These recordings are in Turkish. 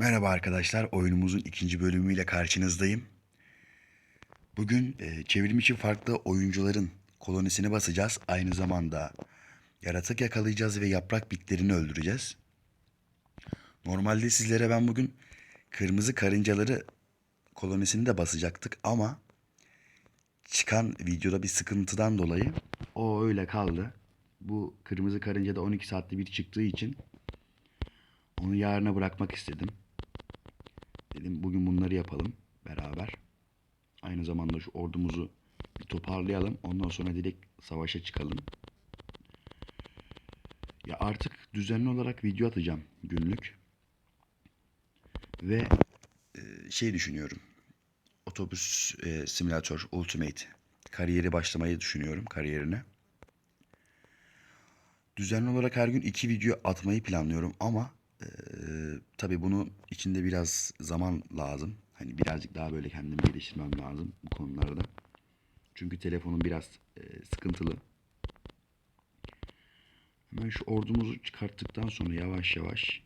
Merhaba arkadaşlar, oyunumuzun ikinci bölümüyle karşınızdayım. Bugün e, çevrim içi farklı oyuncuların kolonisini basacağız. Aynı zamanda yaratık yakalayacağız ve yaprak bitlerini öldüreceğiz. Normalde sizlere ben bugün kırmızı karıncaları kolonisini de basacaktık ama çıkan videoda bir sıkıntıdan dolayı o öyle kaldı. Bu kırmızı karınca da 12 saatte bir çıktığı için onu yarına bırakmak istedim. Dedim bugün bunları yapalım beraber. Aynı zamanda şu ordumuzu bir toparlayalım. Ondan sonra direkt savaşa çıkalım. Ya artık düzenli olarak video atacağım günlük. Ve e, şey düşünüyorum. Otobüs e, simülatör Ultimate kariyeri başlamayı düşünüyorum kariyerine. Düzenli olarak her gün iki video atmayı planlıyorum ama tabii bunu içinde biraz zaman lazım. Hani birazcık daha böyle kendimi geliştirmem lazım bu konularda. Çünkü telefonum biraz e, sıkıntılı. Hemen şu ordumuzu çıkarttıktan sonra yavaş yavaş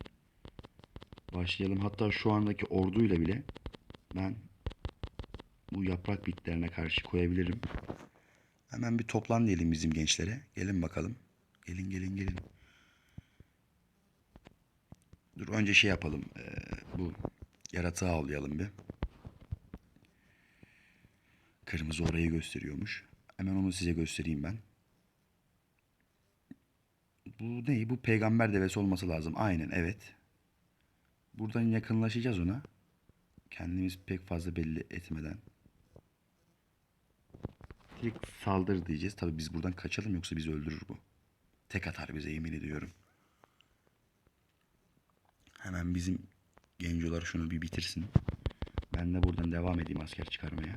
başlayalım. Hatta şu andaki orduyla bile ben bu yaprak bitlerine karşı koyabilirim. Hemen bir toplan diyelim bizim gençlere. Gelin bakalım. Gelin gelin gelin. Dur önce şey yapalım. Ee, bu yaratığı avlayalım bir. Kırmızı orayı gösteriyormuş. Hemen onu size göstereyim ben. Bu ne? Bu peygamber devesi olması lazım. Aynen evet. Buradan yakınlaşacağız ona. Kendimiz pek fazla belli etmeden. Direkt saldır diyeceğiz. Tabii biz buradan kaçalım yoksa bizi öldürür bu. Tek atar bize yemin ediyorum. Hemen bizim gencolar şunu bir bitirsin. Ben de buradan devam edeyim asker çıkarmaya.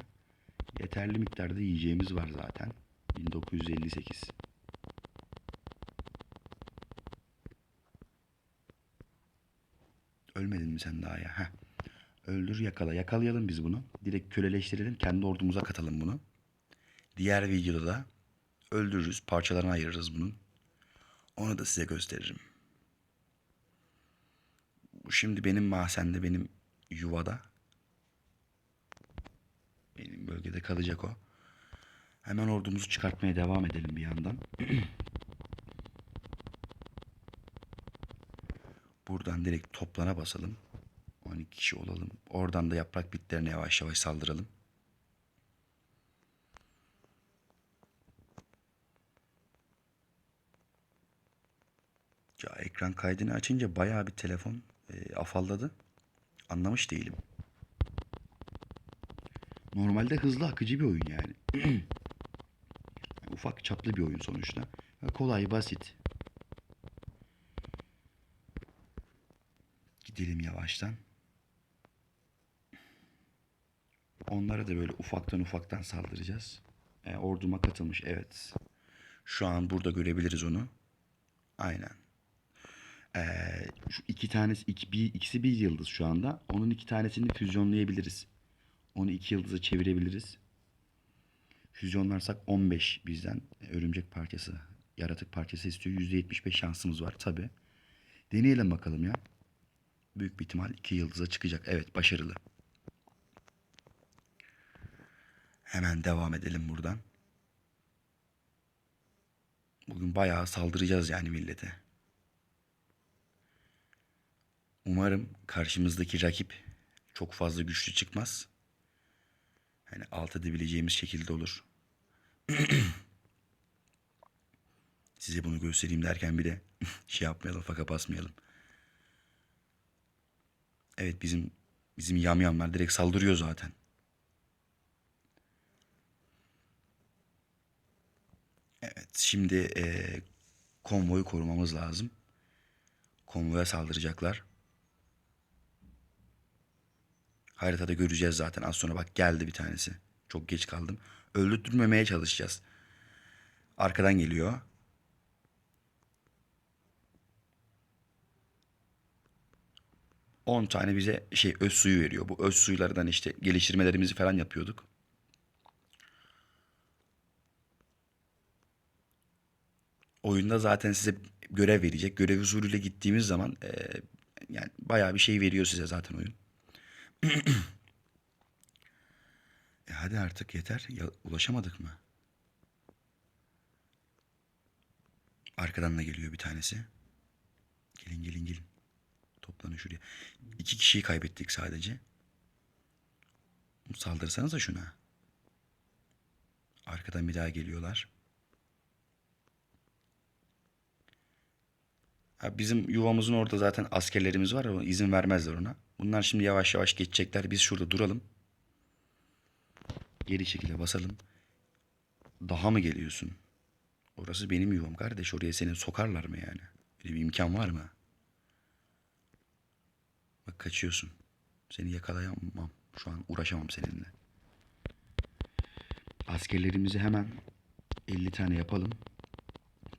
Yeterli miktarda yiyeceğimiz var zaten. 1958. Ölmedin mi sen daha ya? Heh. Öldür yakala. Yakalayalım biz bunu. Direkt köleleştirelim. Kendi ordumuza katalım bunu. Diğer videoda da öldürürüz. Parçalarına ayırırız bunun. Onu da size gösteririm. Bu şimdi benim mahzende, benim yuvada. Benim bölgede kalacak o. Hemen ordumuzu çıkartmaya devam edelim bir yandan. Buradan direkt toplana basalım. 12 kişi olalım. Oradan da yaprak bitlerine yavaş yavaş saldıralım. Ya ekran kaydını açınca bayağı bir telefon e, afalladı. Anlamış değilim. Normalde hızlı akıcı bir oyun yani. Ufak çaplı bir oyun sonuçta. Kolay basit. Gidelim yavaştan. Onlara da böyle ufaktan ufaktan saldıracağız. E, orduma katılmış evet. Şu an burada görebiliriz onu. Aynen. Ee, şu iki tanesi iki, bir, ikisi bir yıldız şu anda. Onun iki tanesini füzyonlayabiliriz. Onu iki yıldıza çevirebiliriz. Füzyonlarsak 15 bizden örümcek parçası, yaratık parçası istiyor. %75 şansımız var tabi. Deneyelim bakalım ya. Büyük bir ihtimal iki yıldıza çıkacak. Evet başarılı. Hemen devam edelim buradan. Bugün bayağı saldıracağız yani millete. Umarım karşımızdaki rakip çok fazla güçlü çıkmaz. Hani alt edebileceğimiz şekilde olur. Size bunu göstereyim derken bir de şey yapmayalım, faka basmayalım. Evet bizim bizim yamyamlar direkt saldırıyor zaten. Evet şimdi eee konvoyu korumamız lazım. Konvoya saldıracaklar. Haritada göreceğiz zaten. Az sonra bak geldi bir tanesi. Çok geç kaldım. Öldürtmemeye çalışacağız. Arkadan geliyor. On tane bize şey öz suyu veriyor. Bu öz suylardan işte geliştirmelerimizi falan yapıyorduk. Oyunda zaten size görev verecek. Görev usulüyle gittiğimiz zaman e, Yani bayağı bir şey veriyor size zaten oyun. E hadi artık yeter. Ya, ulaşamadık mı? Arkadan da geliyor bir tanesi. Gelin gelin gelin. Toplanın şuraya. İki kişiyi kaybettik sadece. Saldırsanıza şuna. Arkadan bir daha geliyorlar. Bizim yuvamızın orada zaten askerlerimiz var ama izin vermezler ona. Bunlar şimdi yavaş yavaş geçecekler. Biz şurada duralım. Geri şekilde basalım. Daha mı geliyorsun? Orası benim yuvam kardeş. Oraya seni sokarlar mı yani? Öyle bir imkan var mı? Bak kaçıyorsun. Seni yakalayamam. Şu an uğraşamam seninle. Askerlerimizi hemen 50 tane yapalım.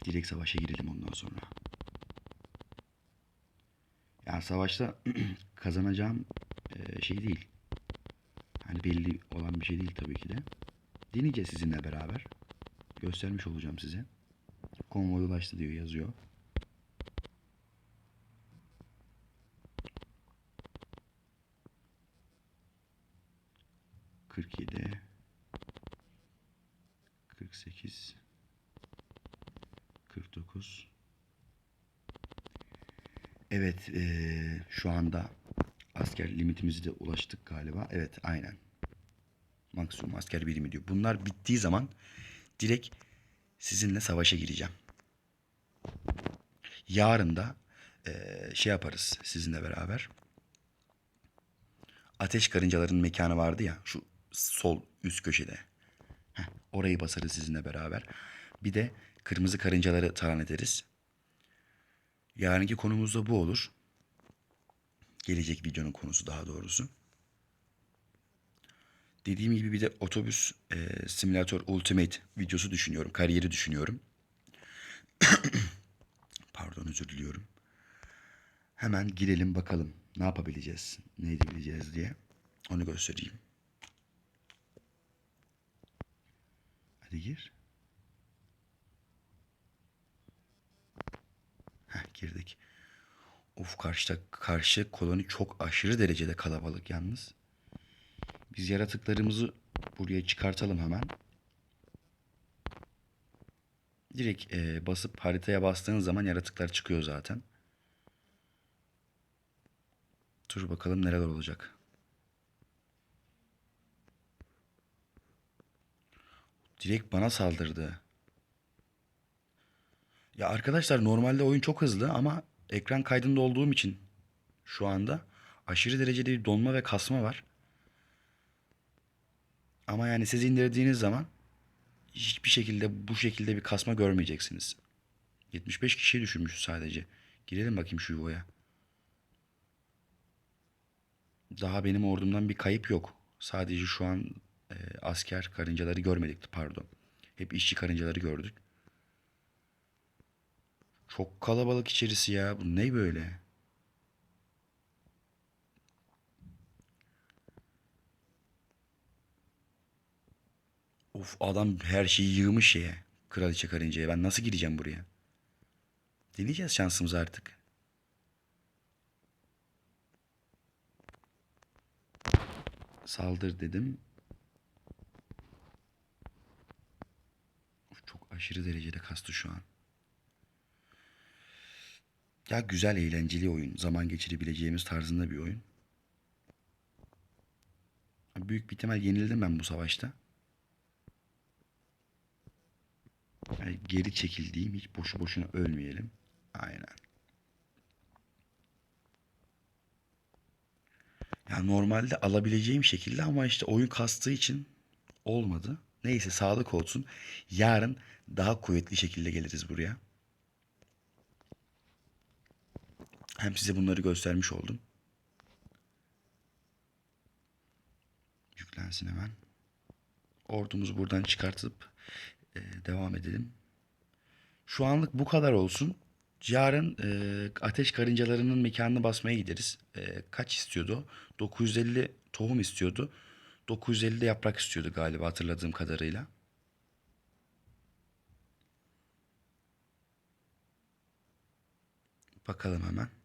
Direkt savaşa girelim ondan sonra. Yani savaşta kazanacağım e, şey değil. Hani belli olan bir şey değil tabii ki de. Deneyeceğiz sizinle beraber. Göstermiş olacağım size. Konvoy ulaştı diyor yazıyor. Kırk yedi. Kırk sekiz. Kırk dokuz. Evet, eee, şu anda asker limitimizi de ulaştık galiba. Evet, aynen. Maksimum asker birimi diyor. Bunlar bittiği zaman direkt sizinle savaşa gireceğim. Yarın da eee, şey yaparız sizinle beraber. Ateş karıncaların mekanı vardı ya şu sol üst köşede. Heh, orayı basarız sizinle beraber. Bir de kırmızı karıncaları talan ederiz. Yarınki konumuz da bu olur. Gelecek videonun konusu daha doğrusu. Dediğim gibi bir de otobüs e, simülatör ultimate videosu düşünüyorum. Kariyeri düşünüyorum. Pardon özür diliyorum. Hemen girelim bakalım ne yapabileceğiz, ne edebileceğiz diye. Onu göstereyim. Hadi gir. Heh, girdik. Of karşıda karşı koloni çok aşırı derecede kalabalık yalnız. Biz yaratıklarımızı buraya çıkartalım hemen. Direkt e, basıp haritaya bastığınız zaman yaratıklar çıkıyor zaten. Dur bakalım neler olacak. Direkt bana saldırdı. Ya arkadaşlar normalde oyun çok hızlı ama ekran kaydında olduğum için şu anda aşırı derecede bir donma ve kasma var. Ama yani siz indirdiğiniz zaman hiçbir şekilde bu şekilde bir kasma görmeyeceksiniz. 75 kişiye düşürmüş sadece. Girelim bakayım şu yuvaya. Daha benim ordumdan bir kayıp yok. Sadece şu an e, asker karıncaları görmedik pardon. Hep işçi karıncaları gördük. Çok kalabalık içerisi ya. Bu ne böyle? Of adam her şeyi yığmış şeye. Kraliçe karıncaya. Ben nasıl gireceğim buraya? Deneyeceğiz şansımızı artık. Saldır dedim. Of, çok aşırı derecede kastı şu an. Ya güzel eğlenceli oyun. Zaman geçirebileceğimiz tarzında bir oyun. Büyük bir ihtimal yenildim ben bu savaşta. Yani geri çekildiğim hiç boşu boşuna ölmeyelim. Aynen. Ya normalde alabileceğim şekilde ama işte oyun kastığı için olmadı. Neyse sağlık olsun. Yarın daha kuvvetli şekilde geliriz buraya. Hem size bunları göstermiş oldum. Yüklensin hemen. Ordumuzu buradan çıkartıp e, devam edelim. Şu anlık bu kadar olsun. Yarın e, ateş karıncalarının mekanını basmaya gideriz. E, kaç istiyordu? 950 tohum istiyordu. 950 de yaprak istiyordu galiba hatırladığım kadarıyla. Bakalım hemen.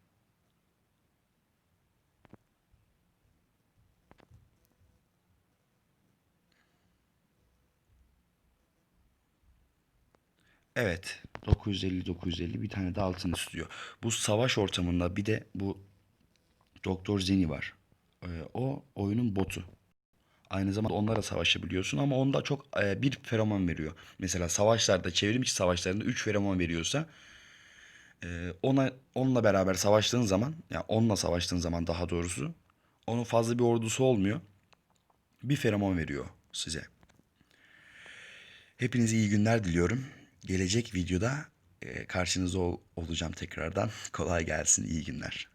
Evet. 950 950 bir tane de altın istiyor. Bu savaş ortamında bir de bu Doktor Zeni var. Ee, o oyunun botu. Aynı zamanda onlara savaşabiliyorsun ama onda çok e, bir feromon veriyor. Mesela savaşlarda çevrimiçi savaşlarında 3 feromon veriyorsa e, ona onunla beraber savaştığın zaman yani onunla savaştığın zaman daha doğrusu onun fazla bir ordusu olmuyor. Bir feromon veriyor size. Hepinize iyi günler diliyorum. Gelecek videoda karşınızda ol- olacağım tekrardan. Kolay gelsin, iyi günler.